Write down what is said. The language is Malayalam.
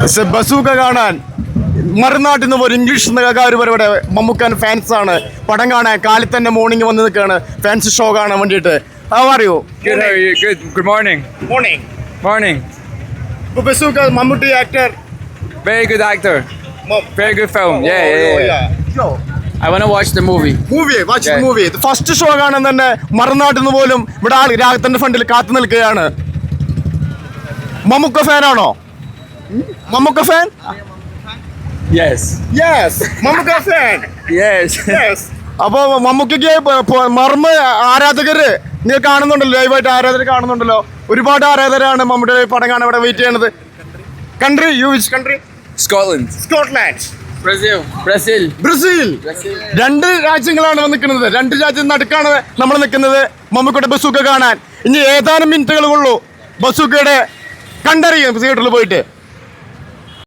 പക്ഷെ ബസൂക്ക കാണാൻ. മറുനാട്ടിൽ നിന്ന് ഒരു ഇംഗ്ലീഷ് മമ്മൂക്കാൻ ഫാൻസ് ആണ്. പടം കാണാൻ കാലിൽ തന്നെ മോർണിംഗ് വന്ന് നിൽക്കുകയാണ്. ഫാൻസ് ഷോ കാണാൻ വേണ്ടിയിട്ട്. അറിയോ പറയൂ. Good morning morning morning. Bazooka Mammootty actor Very good actor. Very good film. Yeah, yeah, yeah. I want watch watch movie movie watch the movie first show കാണാൻ തന്നെ മറുനാട്ടിൽ നിന്ന് പോലും ഇവിടെ ആൾ രാഗത്തിന്റെ ഫണ്ടിൽ കാത്തു നിൽക്കുകയാണ്. Mammukka ഫാനാണോ Mammukka fan Yes. Yes Mammukka fan Yes. Yes അപ്പോൾ മമ്മൂക്കയ്ക്ക് മർമ്മ ആരാധകര് നിങ്ങൾ കാണുന്നുണ്ടല്ലോ ലൈവായിട്ട് ആരാധകർ കാണുന്നുണ്ടല്ലോ. ഒരുപാട് ആരാധകരാണ് മമ്മൂട്ടിയുടെ പടം കാണാൻ ഇവിടെ വെയിറ്റ് ചെയ്യണത്. Country you which country Scotland Scotland Brazil Brazil. Brazil രണ്ട് രാജ്യങ്ങളാണ് നിൽക്കുന്നത്. രണ്ട് രാജ്യം നടുക്കാണ് നമ്മൾ നിൽക്കുന്നത് മമ്മൂക്കയുടെ ബസൂക്ക കാണാൻ. ഇനി ഏതാനും മിനിറ്റുകൾ ഉള്ളൂ. ബസൂക്കയുടെ കണ്ടറിയും തിയേറ്ററിൽ പോയിട്ട്.